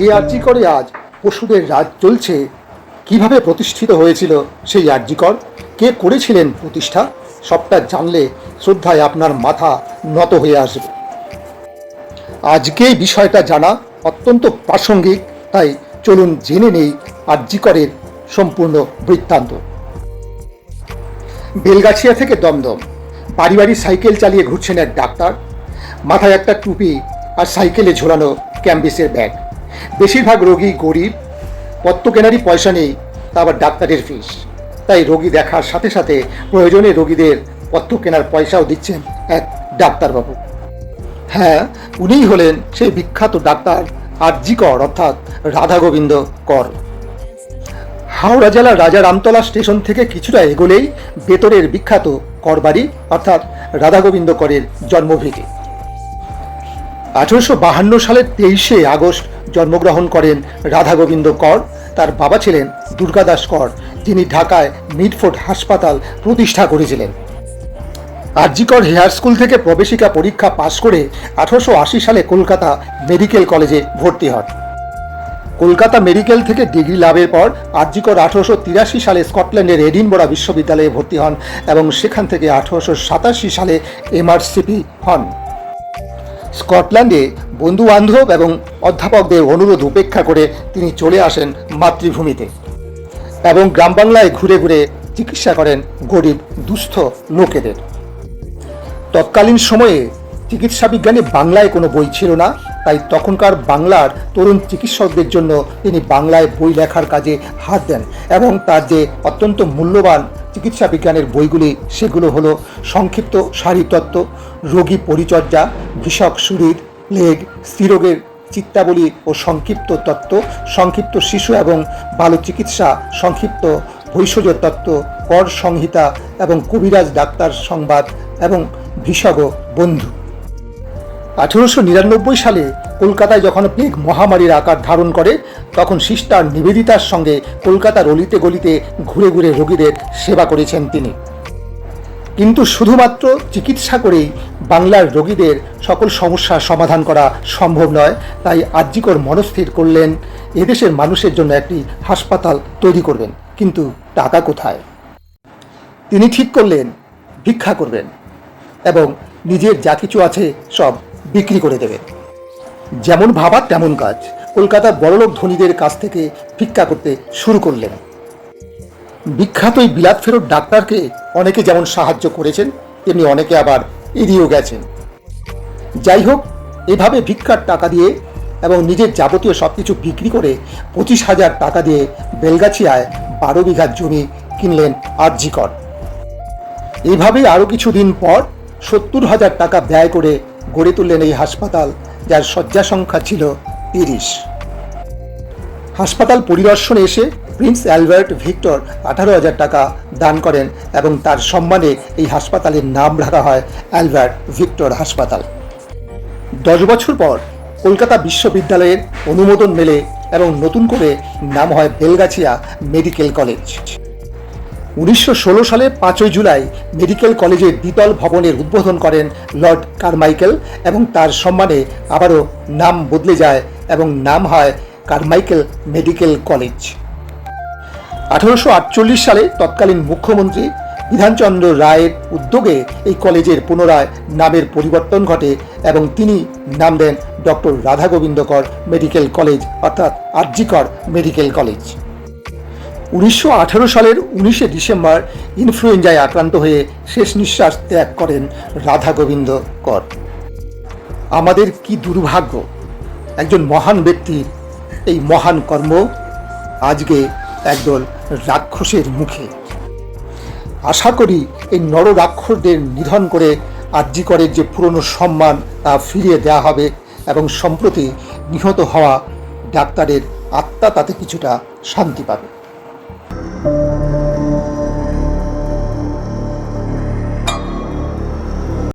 যে আর্যিকরে আজ পশুদের রাজ চলছে। কীভাবে প্রতিষ্ঠিত হয়েছিল সেই আর্যিকর কে করেছিলেন প্রতিষ্ঠা? সবটা জানলে শ্রদ্ধায় আপনার মাথা নত হয়ে আসবে। আজকে বিষয়টা জানা অত্যন্ত প্রাসঙ্গিক, তাই চলুন জেনে নেই আর্যিকরের সম্পূর্ণ বৃত্তান্ত। বেলগাছিয়া থেকে দমদম। বাড়ি বাড়ি সাইকেল চালিয়ে ঘুরছেন এক ডাক্তার। মাথায় একটা টুপি আর সাইকেলে ঝোলানো ক্যাম্বিসের ব্যাগ। বেশিরভাগ রোগী গরিব, পত্র কেনারই পয়সা নেই, তা আবার ডাক্তারের ফিস। তাই রোগী দেখার সাথে সাথে প্রয়োজনে রোগীদের পত্র কেনার পয়সাও দিচ্ছেন এক ডাক্তারবাবু। হ্যাঁ উনিই হলেন সেই বিখ্যাত ডাক্তার আরজি কর, অর্থাৎ রাধা গোবিন্দ কর। হাওড়া জেলার রাজা রামতলা স্টেশন থেকে কিছুটা এগোলেই বেতরের বিখ্যাত করবাড়ি অর্থাৎ রাধা গোবিন্দ করের জন্মভিটি। আঠারোশো বাহান্ন সালের তেইশে আগস্ট জন্মগ্রহণ করেন রাধা গোবিন্দ কর। তার বাবা ছিলেন দুর্গাদাস কর। যিনি ঢাকায় মিডফোর্ড হাসপাতাল প্রতিষ্ঠা করেছিলেন। আরজিকর হেয়ার স্কুল থেকে প্রবেশিকা পরীক্ষা পাশ করে আঠারোশো আশি সালে কলকাতা মেডিকেল কলেজে ভর্তি হন। কলকাতা মেডিকেল থেকে ডিগ্রি লাভের পর আরজিকর আঠারোশো তিরাশি সালে স্কটল্যান্ডের এডিনবরা বিশ্ববিদ্যালয়ে ভর্তি হন এবং সেখান থেকে আঠারোশো সাতাশি সালে এমআরসিপি হন। স্কটল্যান্ডে বন্ধু বান্ধব এবং অধ্যাপকদের অনুরোধ উপেক্ষা করে তিনি চলে আসেন মাতৃভূমিতে এবং গ্রাম বাংলায় ঘুরে ঘুরে চিকিৎসা করেন গরিব, দুস্থ লোকেদের। তৎকালীন সময়ে চিকিৎসা বিজ্ঞানে বাংলায় কোনো বই ছিল না, তাই তখনকার বাংলার তরুণ চিকিৎসকদের জন্য তিনি বাংলায় বই লেখার কাজে হাত দেন এবং তার যে অত্যন্ত মূল্যবান চিকিৎসা বিজ্ঞানের বইগুলি, সেগুলো হলো সংক্ষিপ্ত শারীরতত্ত্ব রোগী পরিচর্যা বিষক শরীর প্লেগ স্ত্রীরোগের চিত্তাবলী ও সংক্ষিপ্ত তত্ত্ব, সংক্ষিপ্ত শিশু এবং বাল চিকিৎসা সংক্ষিপ্ত ভৈষজ তত্ত্ব, কর সংহিতা এবং কবিরাজ ডাক্তার সংবাদ এবং ভিষগ বন্ধু। আঠেরোশো নিরানব্বই সালে কলকাতায় যখন প্লেগ মহামারীর আকার ধারণ করে, তখন সিস্টার নিবেদিতার সঙ্গে কলকাতার অলিতে গলিতে ঘুরে ঘুরে রোগীদের সেবা করেছেন তিনি। কিন্তু শুধুমাত্র চিকিৎসা করেই বাংলার রোগীদের সকল সমস্যার সমাধান করা সম্ভব নয়, তাই আর্যিকর মনস্থির করলেন, এদেশের মানুষের জন্য একটি হাসপাতাল তৈরি করবেন। কিন্তু টাকা কোথায়? তিনি ঠিক করলেন, ভিক্ষা করবেন এবং নিজের যা কিছু আছে সব বিক্রি করে দেবেন যেমন ভাবা, তেমন কাজ। কলকাতার বড়লোক ধনীদের কাছ থেকে ভিক্ষা করতে শুরু করলেন। বিখ্যাত এই বিলাত ফেরত ডাক্তারকে অনেকে যেমন সাহায্য করেছেন, তেমনি অনেকে আবার এড়িয়েও গেছেন। যাই হোক, এভাবে ভিক্ষার টাকা দিয়ে এবং নিজের যাবতীয় সব কিছু বিক্রি করে পঁচিশ হাজার টাকা দিয়ে বেলগাছিয়ায় বারো বিঘা জমি কিনলেন আরজিকর। এইভাবেই আরও কিছুদিন পর সত্তর হাজার টাকা ব্যয় করে গড়ে তুললেন এই হাসপাতাল, যার শয্যা সংখ্যা ছিল তিরিশ। হাসপাতাল পরিদর্শনে এসে প্রিন্স অ্যালবার্ট ভিক্টর আঠারো হাজার টাকা দান করেন এবং তার সম্মানে এই হাসপাতালের নাম রাখা হয় অ্যালবার্ট ভিক্টর হাসপাতাল। দশ বছর পর কলকাতা বিশ্ববিদ্যালয়ের অনুমোদন মেলে এবং নতুন করে নাম হয় বেলগাছিয়া মেডিকেল কলেজ। উনিশশো ষোলো সালে পাঁচই জুলাই মেডিকেল কলেজের দ্বিতল ভবনের উদ্বোধন করেন লর্ড কারমাইকেল এবং তার সম্মানে আবারও নাম বদলে যায় এবং নাম হয় কারমাইকেল মেডিকেল কলেজ। আঠারোশো আটচল্লিশ সালে তৎকালীন মুখ্যমন্ত্রী বিধানচন্দ্র রায়ের উদ্যোগে এই কলেজের পুনরায় নামের পরিবর্তন ঘটে এবং তিনি নাম দেন doctor Radha Gobindakar medical college অর্থাৎ আরজিকর মেডিকেল কলেজ। উনিশশো আঠারো সালের উনিশে ডিসেম্বর ইনফ্লুয়েঞ্জায় আক্রান্ত হয়ে শেষ নিঃশ্বাস ত্যাগ করেন রাধা গোবিন্দ কর। আমাদের কি দুর্ভাগ্য? একজন মহান ব্যক্তির এই মহান কর্ম আজকে একদল রাক্ষসের মুখে। আশা করি এই নর রাক্ষসদের নিধন করে আর্যিকরের যে পুরনো সম্মান তা ফিরিয়ে দেওয়া হবে এবং সম্প্রতি নিহত হওয়া ডাক্তারের আত্মা তাতে কিছুটা শান্তি পাবে।